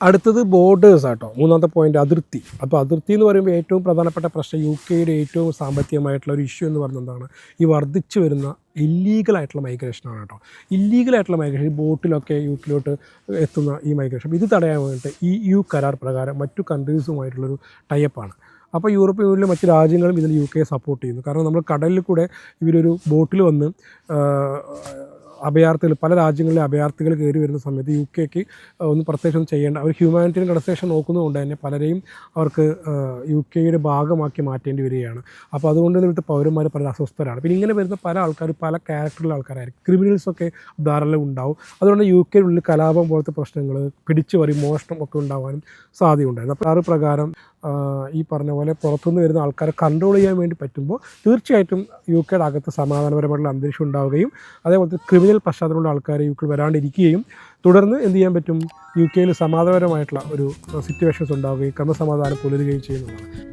അടുത്തത് ബോർഡേഴ്സ് ആട്ടോ. മൂന്നാമത്തെ പോയിന്റ് അതിർത്തി. അപ്പോൾ അതിർത്തി എന്ന് പറയുമ്പോൾ ഏറ്റവും പ്രധാനപ്പെട്ട പ്രശ്നം യു കെയുടെ ഏറ്റവും സാമ്പത്തികമായിട്ടുള്ള ഒരു ഇഷ്യൂ എന്ന് പറയുന്നത് എന്താണ്? ഈ വർദ്ധിച്ചു വരുന്ന ഇല്ലീഗലായിട്ടുള്ള മൈഗ്രേഷനാണ് കേട്ടോ. ഇല്ലീഗലായിട്ടുള്ള മൈഗ്രേഷൻ ബോട്ടിലൊക്കെ യു കെയിലോട്ട് എത്തുന്ന ഈ മൈഗ്രേഷൻ ഇത് തടയാൻ വേണ്ടിയിട്ട് ഈ യു കരാർ പ്രകാരം മറ്റു കൺട്രീസുമായിട്ടുള്ളൊരു ടൈപ്പാണ് അപ്പോൾ യൂറോപ്യൻ യൂണിയനിലെ മറ്റ് രാജ്യങ്ങളും ഇതിൽ യു കെ സപ്പോർട്ട് ചെയ്യുന്നു. കാരണം നമ്മൾ കടലിൽ കൂടെ ഇവരൊരു ബോട്ടിൽ വന്ന് അഭയാർത്ഥികൾ പല രാജ്യങ്ങളിലെ അഭയാർത്ഥികൾ കയറി വരുന്ന സമയത്ത് യു കെക്ക് ഒന്ന് പ്രത്യേകം ചെയ്യേണ്ട അവർ ഹ്യൂമാനിറ്റേറിയൻ കൺസേഷൻ നോക്കുന്നതുകൊണ്ട് തന്നെ പലരെയും അവർക്ക് യു കെയുടെ ഭാഗമാക്കി മാറ്റേണ്ടി വരികയാണ്. അപ്പോൾ അതുകൊണ്ട് ഇവിടുത്തെ പൗരന്മാർ പല അസ്വസ്ഥരാണ്. പിന്നെ ഇങ്ങനെ വരുന്ന പല ആൾക്കാർ പല ക്യാരക്ടറിലുള്ള ആൾക്കാരായിരിക്കും. ക്രിമിനൽസൊക്കെ ധാരാളം ഉണ്ടാവും. അതുകൊണ്ട് യു കെ ഉള്ളിൽ കലാപം പോലത്തെ പ്രശ്നങ്ങൾ പിടിച്ചു പറി മോഷണം ഒക്കെ ഉണ്ടാവാനും സാധ്യതയുണ്ടായിരുന്നു. അപ്പോൾ ആറ് പ്രകാരം ഈ പറഞ്ഞ പോലെ പുറത്തുനിന്ന് വരുന്ന ആൾക്കാരെ കൺട്രോൾ ചെയ്യാൻ വേണ്ടി പറ്റുമ്പോൾ തീർച്ചയായിട്ടും യു കെയുടെ അകത്ത് സമാധാനപരമായിട്ടുള്ള അന്തരീക്ഷം ഉണ്ടാവുകയും അതേപോലെ തന്നെ ക്രിമിനൽ പശ്ചാത്തലമുള്ള ആൾക്കാർ യു കെ വരാണ്ടിരിക്കുകയും തുടർന്ന് എന്ത് ചെയ്യാൻ പറ്റും? യു കെയിൽ സമാധാനപരമായിട്ടുള്ള ഒരു സിറ്റുവേഷൻസ് ഉണ്ടാവുകയും ക്രമസമാധാനം പുലരുകയും ചെയ്യുന്നതാണ്.